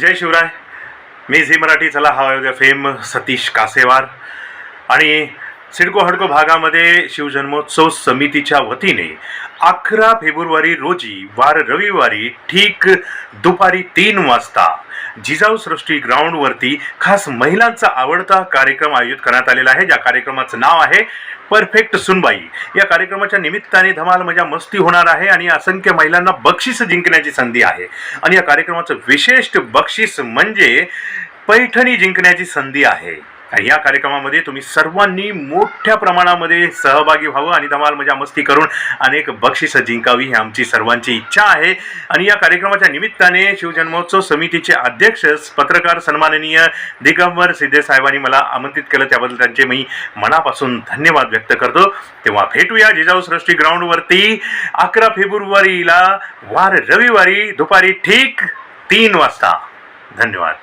जय शिवराय. मी झी मराठी चला हा योग्य फेम सतीश कासेवार. आणि सिडको हडको भागामध्ये शिवजन्मोत्सव समितीच्या वतीने अकरा फेब्रुवारी रोजी वार रविवारी ठीक दुपारी तीन वाजता जिजाऊ सृष्टी ग्राउंडवरती खास महिलांचा आवडता कार्यक्रम आयोजित करण्यात आलेला आहे. ज्या कार्यक्रमाचं नाव आहे परफेक्ट सुनबाई. या कार्यक्रमाच्या निमित्ताने धमाल मजा मस्ती होणार आहे आणि असंख्य महिलांना बक्षीस जिंकण्याची संधी आहे. आणि या कार्यक्रमाचं विशेष बक्षीस म्हणजे पैठणी जिंकण्याची संधी आहे. या कार्यक्रमामध्ये तुम्ही सर्वांनी मोठ्या प्रमाणामध्ये सहभागी व्हावं आणि धमाल मजा मस्ती करून अनेक बक्षिसं जिंकावी ही आमची सर्वांची इच्छा आहे. आणि या कार्यक्रमाच्या निमित्ताने शिवजन्मोत्सव समितीचे अध्यक्ष पत्रकार सन्माननीय दिगंबर सिद्धे साहेबांनी मला आमंत्रित केलं. त्याबद्दल त्यांचे मी मनापासून धन्यवाद व्यक्त करतो. तेव्हा भेटूया जिजाऊ सृष्टी ग्राउंडवरती. अकरा फेब्रुवारीला वार रविवारी दुपारी ठीक तीन वाजता. धन्यवाद.